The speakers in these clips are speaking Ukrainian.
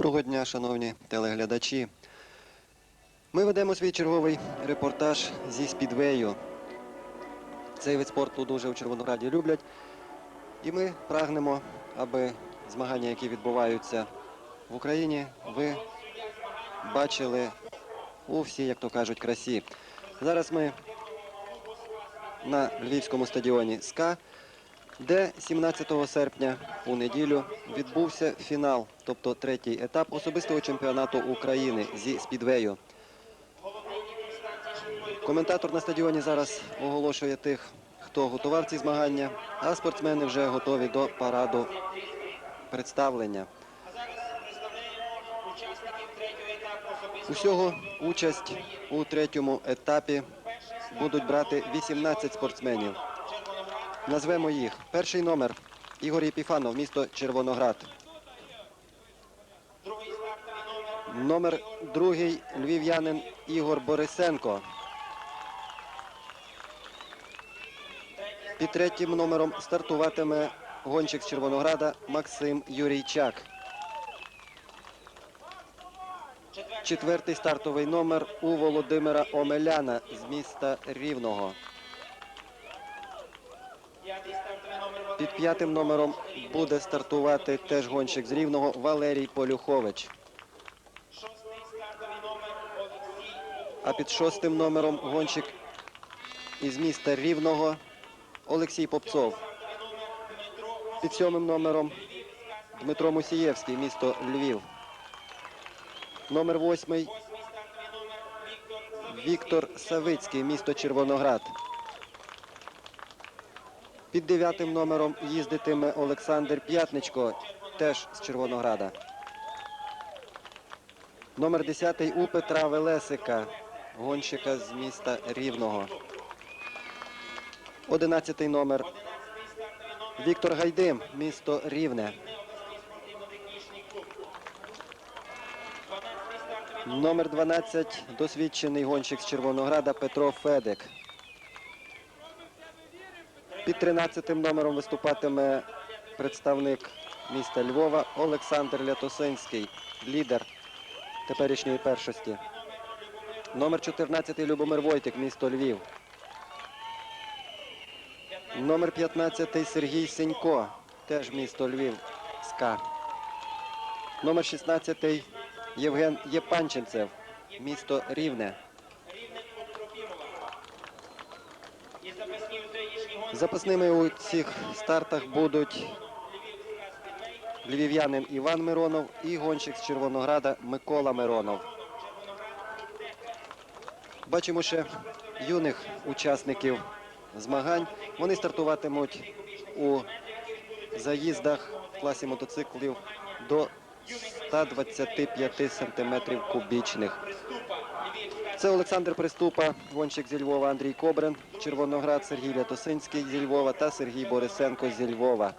Доброго дня, шановні телеглядачі. Ми ведемо свій черговий репортаж зі спідвею. Цей вид спорту дуже у Червонограді люблять. І ми прагнемо, аби змагання, які відбуваються в Україні, ви бачили у всій, як то кажуть, красі. Зараз ми на львівському стадіоні СКА, де 17 серпня у неділю відбувся фінал, тобто третій етап особистого чемпіонату України зі спідвею. Коментатор на стадіоні зараз оголошує тих, хто готував ці змагання, а спортсмени вже готові до параду представлення. Усього участь у третьому етапі будуть брати 18 спортсменів. Назвемо їх. Перший номер Ігор Єпіфанов, місто Червоноград. Номер другий львів'янин Ігор Борисенко. Під третім номером стартуватиме гонщик з Червонограда Максим Юрійчак. Четвертий стартовий номер у Володимира Омеляна з міста Рівного. Під п'ятим номером буде стартувати теж гонщик з Рівного Валерій Полюхович. А під шостим номером гонщик із міста Рівного Олексій Попцов. Під сьомим номером Дмитро Мусієвський, місто Львів. Номер восьмий Віктор Савицький, місто Червоноград. Під дев'ятим номером їздитиме Олександр П'ятничко, теж з Червонограда. Номер 10 у Петра Велесика, гонщика з міста Рівного. Одинадцятий номер Віктор Гайдим, місто Рівне. Номер 12 досвідчений гонщик з Червонограда Петро Федик. Під 13 номером виступатиме представник міста Львова Олександр Лятосинський, лідер теперішньої першості. Номер 14 Любомир Войтик, місто Львів. Номер 15 Сергій Сенько, теж місто Львів, СКА. Номер 16 Євген Єпанченцев, місто Рівне. Запасними у цих стартах будуть львів'янин Іван Миронов і гонщик з Червонограда Микола Миронов. Бачимо ще юних учасників змагань. Вони стартуватимуть у заїздах в класі мотоциклів до 125 сантиметрів кубічних. Це Олександр Приступа, гонщик зі Львова, Андрій Кобрин, Червоноград, Сергій Лятосинський зі Львова та Сергій Борисенко зі Львова.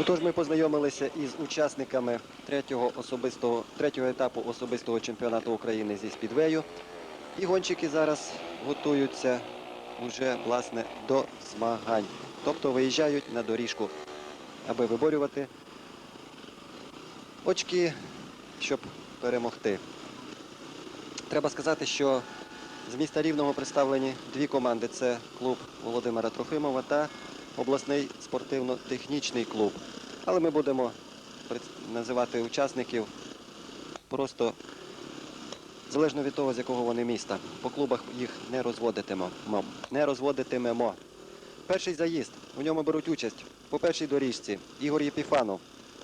Отож, ми познайомилися із учасниками третього, особистого, третього етапу особистого чемпіонату України зі спідвею. І гонщики зараз готуються вже власне до змагань. Тобто виїжджають на доріжку, аби виборювати очки, щоб перемогти. Треба сказати, що з міста Рівного представлені дві команди: це клуб Володимира Трохимова та обласний спортивно-технічний клуб. Але ми будемо називати учасників просто залежно від того, з якого вони міста. По клубах їх не розводитимемо. Не розводитимемо. Перший заїзд. У ньому беруть участь по першій доріжці Ігор Єпіфанов,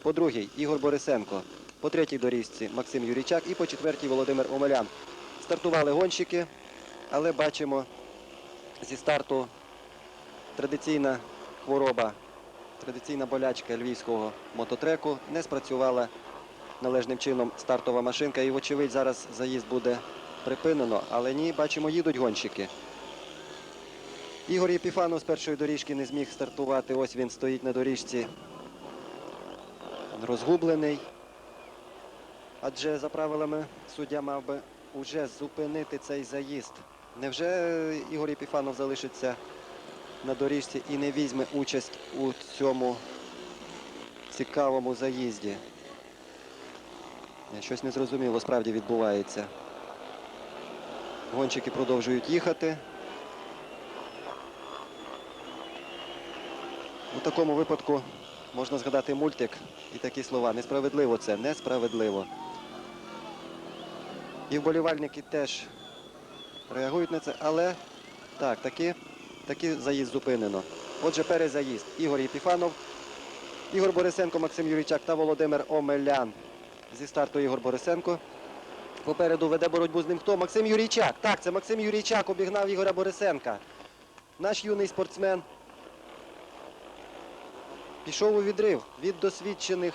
по другій Ігор Борисенко, по третій доріжці Максим Юрійчак і по четвертій Володимир Омелян. Стартували гонщики, але бачимо зі старту традиційна хвороба, традиційна болячка львівського мототреку не спрацювала належним чином стартова машинка. І, вочевидь, зараз заїзд буде припинено. Але ні, бачимо, їдуть гонщики. Ігор Єпіфанов з першої доріжки не зміг стартувати. Ось він стоїть на доріжці розгублений. Адже за правилами суддя мав би уже зупинити цей заїзд. Невже Ігор Єпіфанов залишиться на доріжці і не візьме участь у цьому цікавому заїзді. Щось незрозуміло справді відбувається. Гонщики продовжують їхати. У такому випадку можна згадати мультик і такі слова. Несправедливо це, несправедливо. І вболівальники теж реагують на це, але так, таки, таки заїзд зупинено. Отже, перезаїзд. Ігор Єпіфанов, Ігор Борисенко, Максим Юрійчак та Володимир Омелян. Зі старту Ігор Борисенко. Попереду веде боротьбу з ним хто? Максим Юрійчак. Так, це Максим Юрійчак обігнав Ігоря Борисенка. Наш юний спортсмен пішов у відрив від досвідчених.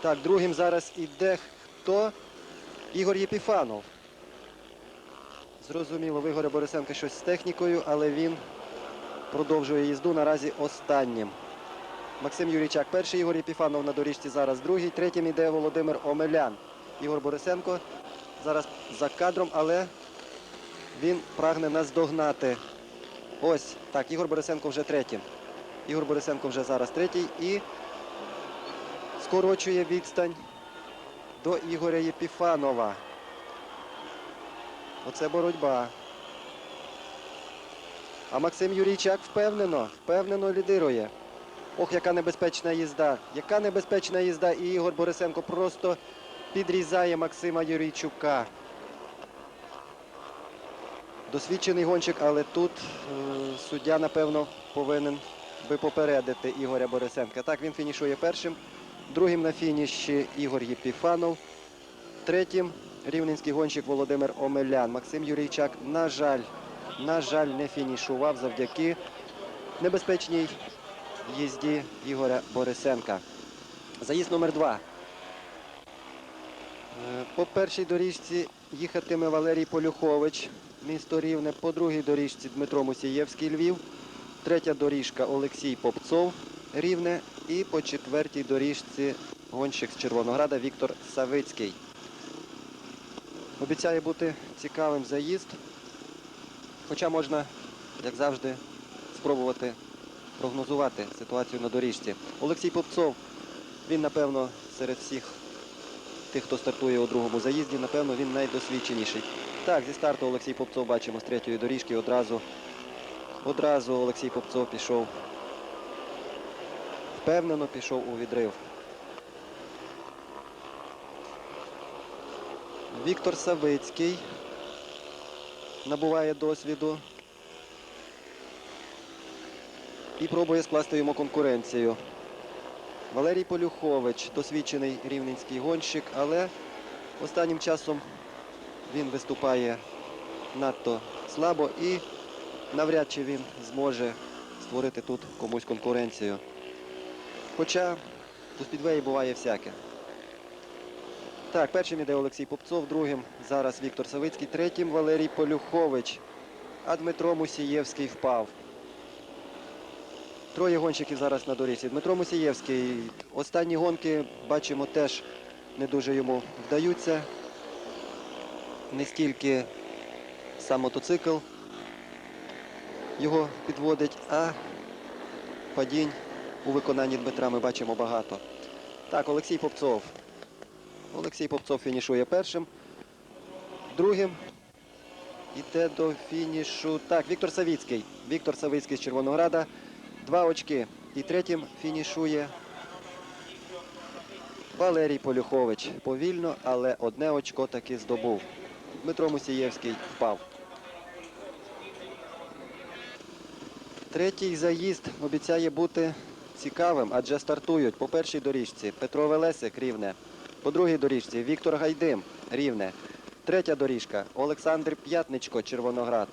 Так, другим зараз іде хто? Ігор Єпіфанов. Зрозуміло, в Ігоря Борисенка щось з технікою, але він продовжує їзду наразі останнім. Максим Юрійчак перший, Ігор Єпіфанов на доріжці зараз другий. Третім іде Володимир Омелян. Ігор Борисенко зараз за кадром, але він прагне наздогнати. Ось так, Ігор Борисенко вже третім. Ігор Борисенко вже зараз третій і скорочує відстань до Ігоря Єпіфанова. Оце боротьба. А Максим Юрійчак впевнено, впевнено лідирує. Ох, яка небезпечна їзда. Яка небезпечна їзда. І Ігор Борисенко просто підрізає Максима Юрійчука. Досвідчений гонщик, але тут е, суддя, напевно, повинен би попередити Ігоря Борисенка. Так, він фінішує першим. Другим на фініші Ігор Єпіфанов. Третім рівненський гонщик Володимир Омелян. Максим Юрійчак, на жаль, на жаль, не фінішував завдяки небезпечній їзді Ігоря Борисенка. Заїзд номер два. Е, По першій доріжці їхатиме Валерій Полюхович, місто Рівне. По другій доріжці Дмитро Мусієвський, Львів. Третя доріжка Олексій Попцов, Рівне. І по четвертій доріжці гонщик з Червонограда Віктор Савицький. Обіцяє бути цікавим заїзд. Хоча можна, як завжди, спробувати прогнозувати ситуацію на доріжці. Олексій Попцов, він, напевно, серед всіх тих, хто стартує у другому заїзді, напевно, він найдосвідченіший. Так, зі старту Олексій Попцов бачимо з третьої доріжки одразу. Одразу Олексій Попцов пішов. Впевнено пішов у відрив. Віктор Савицький набуває досвіду і пробує скласти йому конкуренцію. Валерій Полюхович, досвідчений рівненський гонщик, але останнім часом він виступає надто слабо і навряд чи він зможе створити тут комусь конкуренцію. Хоча у спідвеї буває всяке. Так, першим іде Олексій Попцов, другим зараз Віктор Савицький, третім Валерій Полюхович, а Дмитро Мусієвський впав. Троє гонщиків зараз на доріжці. Дмитро Мусієвський. Останні гонки, бачимо, теж не дуже йому вдаються. Не стільки сам мотоцикл його підводить, а падінь у виконанні Дмитра ми бачимо багато. Так, Олексій Попцов. Олексій Попцов фінішує першим. Другим іде до фінішу. Так, Віктор Савіцький. Віктор Савицький з Червонограда. Два очки. І третім фінішує Валерій Полюхович. Повільно, але одне очко таки здобув. Дмитро Мусієвський впав. Третій заїзд обіцяє бути цікавим, адже стартують по першій доріжці Петро Велесик Рівне, по другій доріжці Віктор Гайдим Рівне, третя доріжка Олександр П'ятничко Червоноград.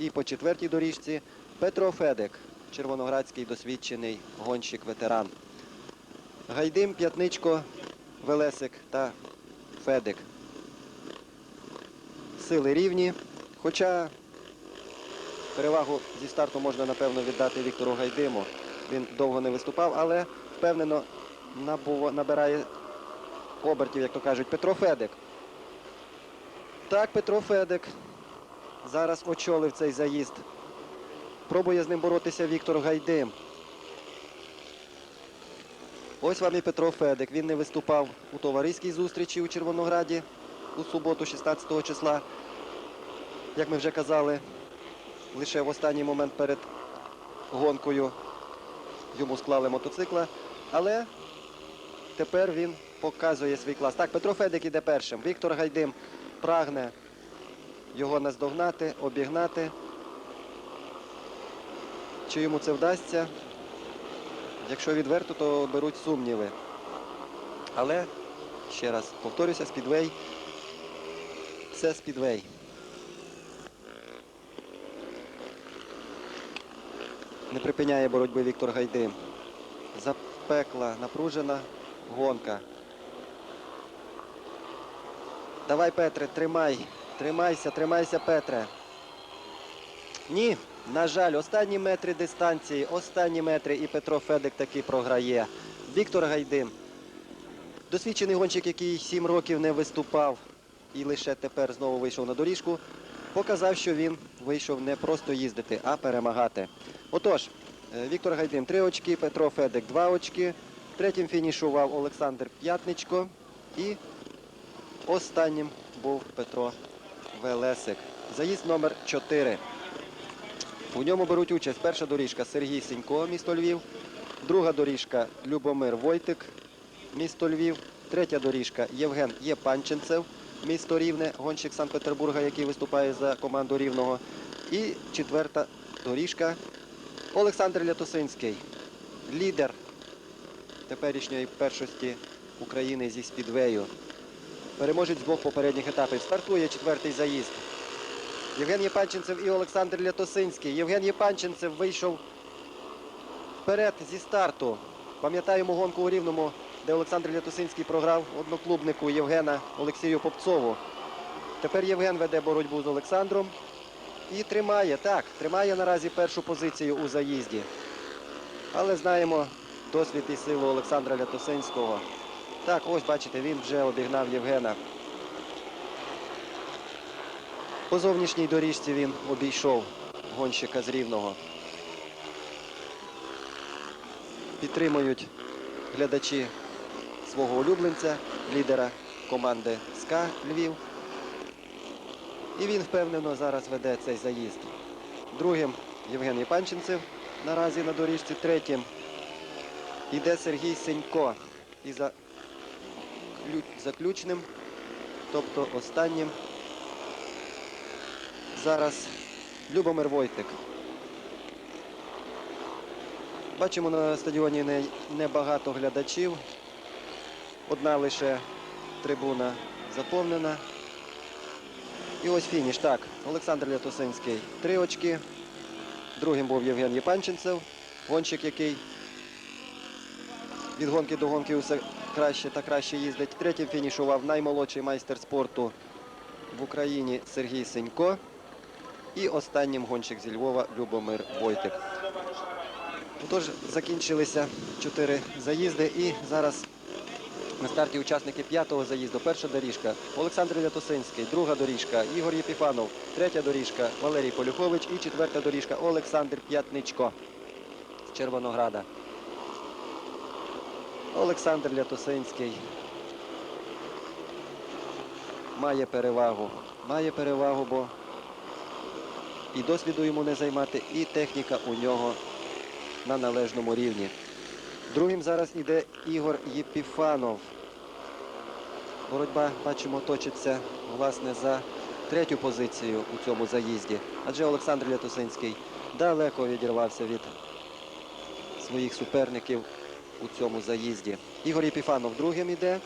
І по четвертій доріжці Петро Федик, червоноградський досвідчений гонщик-ветеран. Гайдим, П'ятничко, Велесик та Федик. Сили рівні. Хоча перевагу зі старту можна, напевно, віддати Віктору Гайдиму. Він довго не виступав, але впевнено набирає обертів, як то кажуть, Петро Федик. Так, Петро Федик зараз очолив цей заїзд. Пробує з ним боротися Віктор Гайдим. Ось вам і Петро Федик. Він не виступав у товариській зустрічі у Червонограді у суботу, 16 числа. Як ми вже казали, лише в останній момент перед гонкою йому склали мотоцикла. Але тепер він показує свій клас. Так, Петро Федик іде першим. Віктор Гайдим прагне його наздогнати, обігнати. Чи йому це вдасться? Якщо відверто, то беруть сумніви. Але, ще раз повторюся, спідвей це спідвей. Не припиняє боротьби Віктор Гайдим. Запекла, напружена гонка. Давай, Петре, тримай. Тримайся, тримайся, Петре. Ні, на жаль, останні метри дистанції, останні метри і Петро Федик таки програє. Віктор Гайдим. Досвідчений гонщик, який 7 років не виступав і лише тепер знову вийшов на доріжку, показав, що він вийшов не просто їздити, а перемагати. Отож, е, Віктор Гайдим 3 очки, Петро Федик 2 очки. Третім фінішував Олександр П'ятничко. І останнім був Петро Велесик. Заїзд номер 4. У ньому беруть участь перша доріжка Сергій Сінько, місто Львів, друга доріжка Любомир Войтик, місто Львів, третя доріжка Євген Єпанченцев, місто Рівне, гонщик Санкт-Петербурга, який виступає за команду Рівного. І четверта доріжка Олександр Лятосинський, лідер теперішньої першості України зі спідвею. Переможець двох попередніх етапів. Стартує четвертий заїзд. Євген Єпанченцев і Олександр Лятосинський. Євген Єпанченцев вийшов вперед зі старту. Пам'ятаємо гонку у Рівному, де Олександр Лятосинський програв одноклубнику Євгена Олексію Попцову. Тепер Євген веде боротьбу з Олександром і тримає, так, тримає наразі першу позицію у заїзді. Але знаємо досвід і силу Олександра Лятосинського. Так, ось бачите, він вже обігнав Євгена. По зовнішній доріжці він обійшов гонщика з Рівного. Підтримують глядачі свого улюбленця, лідера команди СКА Львів. І він впевнено зараз веде цей заїзд. Другим Євген Єпанченцев наразі на доріжці. Третім іде Сергій Сенько. І за заключним, тобто останнім зараз Любомир Войтик. Бачимо на стадіоні небагато глядачів. Одна лише трибуна заповнена. І ось фініш. Так, Олександр Лятосинський три очки. Другим був Євген Єпанченцев, гонщик, який від гонки до гонки усе краще та краще їздить. Третім фінішував наймолодший майстер спорту в Україні Сергій Сенько. І останнім гонщик зі Львова Любомир Войтик. Отож, закінчилися чотири заїзди і зараз на старті учасники п'ятого заїзду. Перша доріжка Олександр Лятосинський, друга доріжка Ігор Єпіфанов, третя доріжка Валерій Полюхович і четверта доріжка Олександр П'ятничко з Червонограда. Олександр Лятосинський має перевагу. Має перевагу, бо і досвіду йому не займати, і техніка у нього на належному рівні. Другим зараз іде Ігор Єпіфанов. Боротьба, бачимо, точиться власне за третю позицію у цьому заїзді. Адже Олександр Лятосинський далеко відірвався від своїх суперників у цьому заїзді. Ігор Єпіфанов другим іде.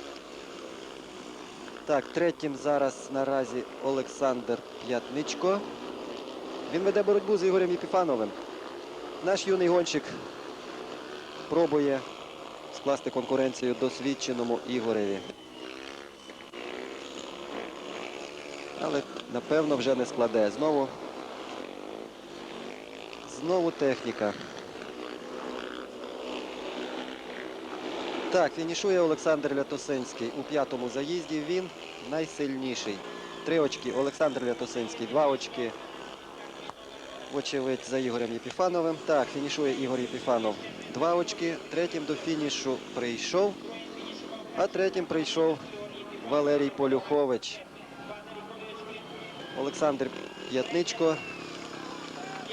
Так, третім зараз наразі Олександр П'ятничко. Він веде боротьбу з Ігорем Єпіфановим. Наш юний гонщик пробує скласти конкуренцію досвідченому Ігореві. Але напевно вже не складе. Знову. Знову техніка. Так, фінішує Олександр Лятосинський у п'ятому заїзді. Він найсильніший. Три очки Олександр Лятосинський, два очки вочевидь, за Ігорем Єпіфановим. Так, фінішує Ігор Єпіфанов. Два очки. Третім до фінішу прийшов. А третім прийшов Валерій Полюхович. Олександр П'ятничко.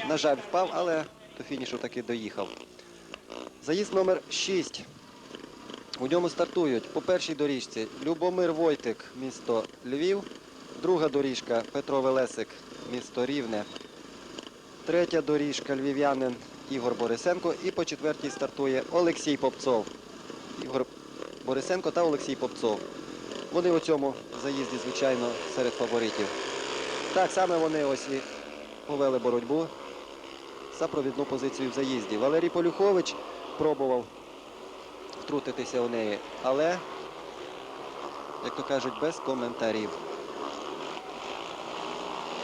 На жаль, впав, але до фінішу таки доїхав. Заїзд номер 6. У ньому стартують по першій доріжці Любомир Войтик, місто Львів. Друга доріжка Петро Велесик, місто Рівне. Третя доріжка львів'янин Ігор Борисенко. І по четвертій стартує Олексій Попцов. Ігор Борисенко та Олексій Попцов. Вони у цьому заїзді, звичайно, серед фаворитів. Так саме вони ось і повели боротьбу за провідну позицію в заїзді. Валерій Полюхович пробував втрутитися у неї, але, як то кажуть, без коментарів.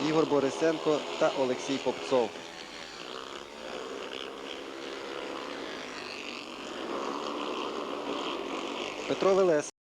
Ігор Борисенко та Олексій Попцов. Петро Велес